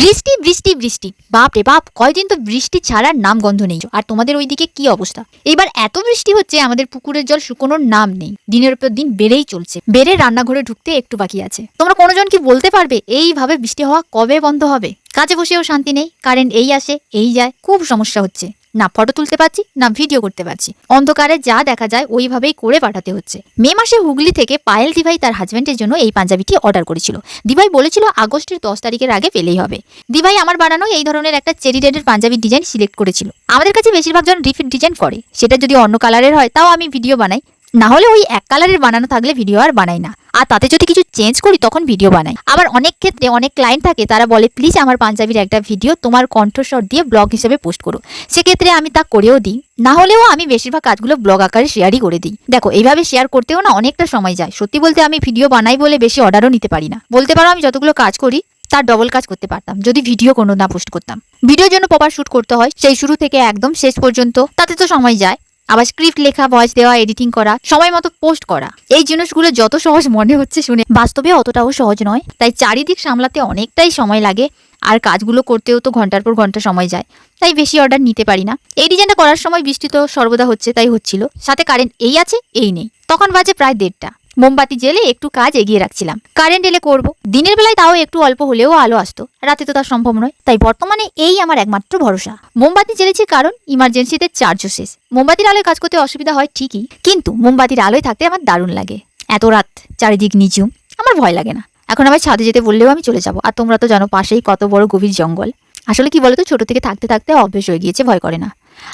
বৃষ্টি বৃষ্টি বৃষ্টি। বাপ রে বাপ, কয়দিন তো বৃষ্টি ছাড়ার নাম গন্ধ নেই। আর তোমাদের ওইদিকে কি অবস্থা? এবার এত বৃষ্টি হচ্ছে, আমাদের পুকুরের জল শুকোনোর নাম নেই। দিনের পর দিন বেড়েই চলছে। বেড়ে রান্নাঘরে ঢুকতে একটু বাকি আছে। তোমরা কোনোজন কি বলতে পারবে, এইভাবে বৃষ্টি হওয়া কবে বন্ধ হবে? কাজে বসেও শান্তি নেই, কারেন্ট এই আসে, এই যায়, খুব সমস্যা হচ্ছে। না ফটো তুলতে পারছি, না ভিডিও করতে পারছি। অন্ধকারে যা দেখা যায়, ওইভাবেই করে পাঠাতে হচ্ছে। মে মাসে হুগলি থেকে পায়েল দিভাই তার হাজব্যান্ডের জন্য এই পাঞ্জাবিটি অর্ডার করেছিল। দিভাই বলেছিল, আগস্টের দশ তারিখের আগে পেলেই হবে। দিভাই আমার বানানো এই ধরনের একটা চেরি রেডের পাঞ্জাবির ডিজাইন সিলেক্ট করেছিল। আমাদের কাছে বেশিরভাগ জন রিফিট ডিজাইন করে। সেটা যদি অন্য কালারের হয়, তাও আমি ভিডিও বানাই। না হলে ওই এক কালারের বানানো থাকলে ভিডিও আর বানাই না। আর তাতে যদি কিছু চেঞ্জ করি, তখন ভিডিও বানাই। আবার অনেক ক্ষেত্রে অনেক ক্লায়েন্ট থাকে, তারা বলে প্লিজ আমার পাঞ্জাবির একটা ভিডিও তোমার কণ্ঠস্বর দিয়ে ব্লগ হিসেবে পোস্ট করো। সেক্ষেত্রে আমি তা করেও দিই। না হলেও আমি বেশিরভাগ কাজগুলো ব্লগ আকারে শেয়ারই করে দিই। দেখো, এইভাবে শেয়ার করতেও না অনেকটা সময় যায়। সত্যি বলতে আমি ভিডিও বানাই বলে বেশি অর্ডারও নিতে পারি না। বলতে পারো, আমি যতগুলো কাজ করি, তার ডবল কাজ করতে পারতাম, যদি ভিডিও কোনো না পোস্ট করতাম। ভিডিওর জন্য প্রপার শুট করতে হয়, সেই শুরু থেকে একদম শেষ পর্যন্ত। তাতে তো সময় যায়। আবার স্ক্রিপ্ট লেখা ভয়েস দেওয়া এডিটিং করা, সময় মতো পোস্ট করা। এই জিনিসগুলো যত সহজ মনে হচ্ছে শুনে, বাস্তবে অতটাও সহজ নয়। তাই চারিদিক সামলাতে অনেকটাই সময় লাগে, আর কাজগুলো করতেও তো ঘণ্টার পর ঘণ্টা সময় যায়। তাই বেশি অর্ডার নিতে পারি না। এই ডিজাইনটা করার সময় বৃষ্টি তো সর্বদা হচ্ছে, তাই হচ্ছিল। সাথে কারেন্ট এই আছে, এই নেই। তখন বাজে প্রায় দেড়টা। মোমবাতি জেলে একটু কাজ এগিয়ে রাখছিলাম। কারেন্ট এলে করব। দিনের বেলায় তাও একটু অল্প হলেও আলো আসতো। রাতে তো তা সম্ভব নয়, তাই বর্তমানে এই আমার একমাত্র ভরসা। মোমবাতি জ্বেলেছি কারণ ইমার্জেন্সিতে চার্জও শেষ। মোমবাতির আলোয় কাজ করতে অসুবিধা হয় ঠিকই, কিন্তু মোমবাতির আলোয় থাকতে আমার দারুণ লাগে। এত রাত চারিদিক নিচুম আমার ভয় লাগে না। এখন আমার ছাদে যেতে বললেও আমি চলে যাব। আর তোমরা তো জানো পাশেই কত বড় গভীর জঙ্গল। আসলে কি বলতো, ছোট থেকে থাকতে থাকতে অভ্যেস হয়ে গিয়েছে, ভয় করে না।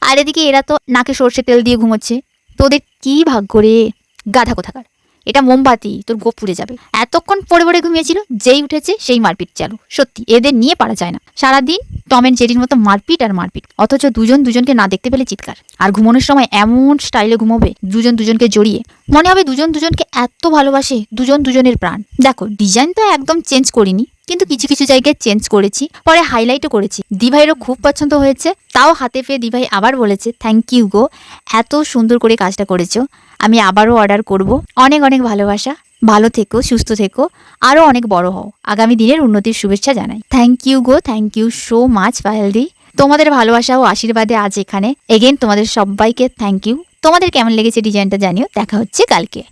আর এদিকে এরা তো নাকে সর্ষে তেল দিয়ে ঘুমোচ্ছে। তোদের কি ভাগ্য রে? গাধা কোথাকার। এটা মোমবাতি, তোর গোপ পুড়ে যাবে। এতক্ষণ পড়ে পড়ে ঘুমিয়েছিল, যেই উঠেছে সেই মারপিট চালু। সত্যি, এদের নিয়ে পারা যায় না। সারাদিন টম এন্ড জেরির মতো মারপিট আর মারপিট। অথচ দুজন দুজনকে না দেখতে পেলে চিৎকার। আর ঘুমানোর সময় এমন স্টাইলে ঘুমোবে, দুজন দুজনকে জড়িয়ে। মনে হবে দুজন দুজনকে এত ভালোবাসে, দুজন দুজনের প্রাণ। দেখো ডিজাইন তো একদম চেঞ্জ করিনি, কিন্তু কিছু কিছু জায়গায় চেঞ্জ করেছি, পরে হাইলাইটও করেছি। দিভাইয়েরও খুব পছন্দ হয়েছে, তাও হাতে পেয়ে দিভাই আবার বলেছে থ্যাংক ইউ গো, এত সুন্দর করে কাজটা করেছ। আমি আবারও অর্ডার করব। অনেক অনেক ভালোবাসা। ভালো থেকো, সুস্থ থেকো আরও অনেক বড় হও। আগামী দিনের উন্নতির শুভেচ্ছা জানাই। থ্যাংক ইউ গো থ্যাংক ইউ সো মাচ পায়েলদি তোমাদের ভালোবাসা ও আশীর্বাদে আজ এখানে। এগেন তোমাদের সবাইকে থ্যাংক ইউ তোমাদের কেমন লেগেছে ডিজাইনটা জানিও। দেখা হচ্ছে কালকে।